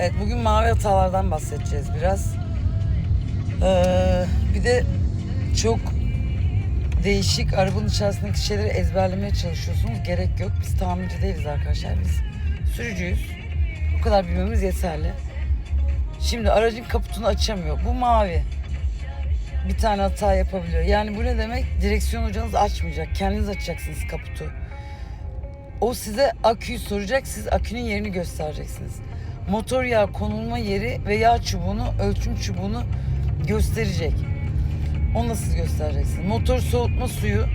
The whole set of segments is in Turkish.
Evet bugün mavi hatalardan bahsedeceğiz biraz. Ee, bir de çok değişik arabanın içerisindeki şeyleri ezberlemeye çalışıyorsunuz. Gerek yok. Biz tamirci değiliz arkadaşlar. Biz sürücüyüz. Bu kadar bilmemiz yeterli. Şimdi aracın kaputunu açamıyor. Bu mavi. Bir tane hata yapabiliyor. Yani bu ne demek? Direksiyon hocanız açmayacak. Kendiniz açacaksınız kaputu. O size aküyü soracak. Siz akünün yerini göstereceksiniz. Motor yağı konulma yeri ve yağ çubuğunu, ölçüm çubuğunu gösterecek. Onu da siz göstereceksiniz. Motor soğutma suyu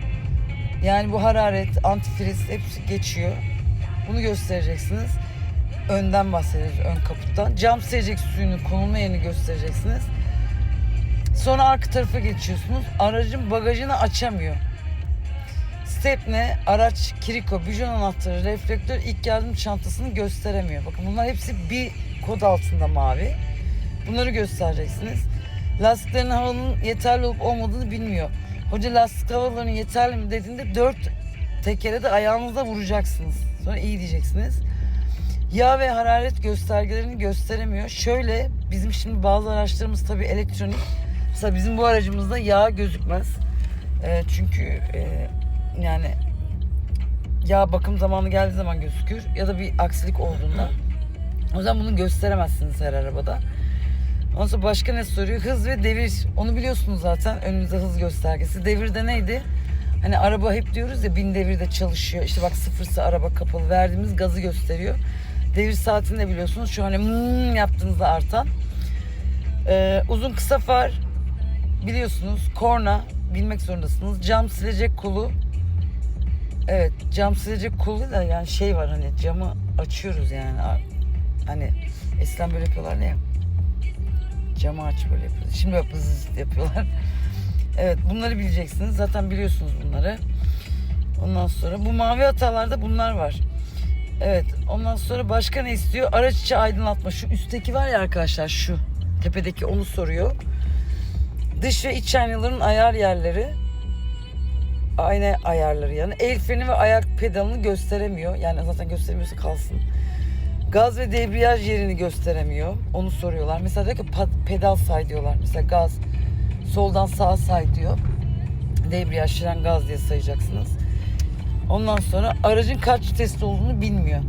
yani bu hararet, antifriz hepsi geçiyor. Bunu göstereceksiniz. Önden bahsediyoruz, ön kaputtan. Cam silecek suyunun konulma yerini göstereceksiniz. Sonra arka tarafa geçiyorsunuz. Aracın bagajını açamıyor. Stepne, araç, kiriko, bijon anahtarı, reflektör, ilk yardım çantasını gösteremiyor. Bakın bunlar hepsi bir kod altında mavi. Bunları göstereceksiniz. Lastiklerin havanın yeterli olup olmadığını bilmiyor. Hoca lastik havalarının yeterli mi dediğinde dört tekere de ayağınızla vuracaksınız. Sonra iyi diyeceksiniz. Yağ ve hararet göstergelerini gösteremiyor. Şöyle bizim şimdi bazı araçlarımız tabii elektronik. Mesela bizim bu aracımızda yağ gözükmez. Ee, çünkü e, yani yağ bakım zamanı geldiği zaman gözükür ya da bir aksilik olduğunda. O yüzden bunu gösteremezsiniz her arabada. Ondan sonra başka ne soruyor? Hız ve devir. Onu biliyorsunuz zaten. Önünüzde hız göstergesi. Devirde neydi? Hani araba hep diyoruz ya bin devirde çalışıyor. İşte bak sıfırsa araba kapalı. Verdiğimiz gazı gösteriyor. Devir saatini de biliyorsunuz. Şu hani hmm yaptığınızda artan. Ee, uzun kısa far biliyorsunuz. Korna bilmek zorundasınız. Cam silecek kolu. Evet cam silecek kolu da yani şey var hani camı açıyoruz yani. Hani eskiden böyle yapıyorlar ne ya? Camı aç böyle yapıyoruz. Şimdi hız yapıyorlar. Evet bunları bileceksiniz. Zaten biliyorsunuz bunları. Ondan sonra bu mavi hatalarda bunlar var. Evet ondan sonra başka ne istiyor? Araç içi aydınlatma. Şu üstteki var ya arkadaşlar şu. Tepedeki onu soruyor. Dış ve iç aynaların ayar yerleri. Ayna ayarları yani. El freni ve ayak pedalını gösteremiyor. Yani zaten gösteremiyorsa kalsın. Gaz ve debriyaj yerini gösteremiyor. Onu soruyorlar. Mesela diyor ki pedal say diyorlar. Mesela gaz soldan sağa say diyor. Debriyaj, fren, gaz diye sayacaksınız. Ondan sonra aracın kaç vitesli olduğunu bilmiyor.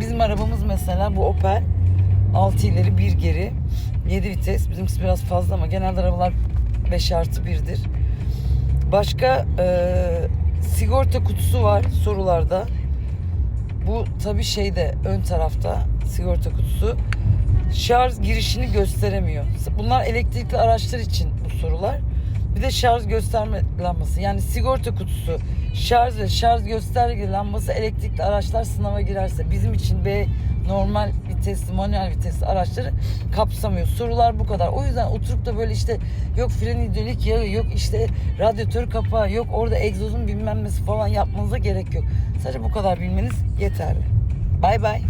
Bizim arabamız mesela bu Opel 6 ileri 1 geri 7 vites. Bizimkisi biraz fazla ama genelde arabalar 5 artı 1'dir. Başka e, sigorta kutusu var sorularda. Bu tabi şeyde ön tarafta sigorta kutusu. Şarj girişini gösteremiyor. Bunlar elektrikli araçlar için bu sorular. Bir de şarj gösterme lambası. Yani sigorta kutusu, şarj ve şarj gösterge lambası elektrikli araçlar sınava girerse bizim için B normal vitesli, manuel vitesli araçları kapsamıyor. Sorular bu kadar. O yüzden oturup da böyle işte yok fren hidrolik yağı, yok işte radyatör kapağı, yok orada egzozun bilmem nesi falan yapmanıza gerek yok. Sadece bu kadar bilmeniz yeterli. Bay bay.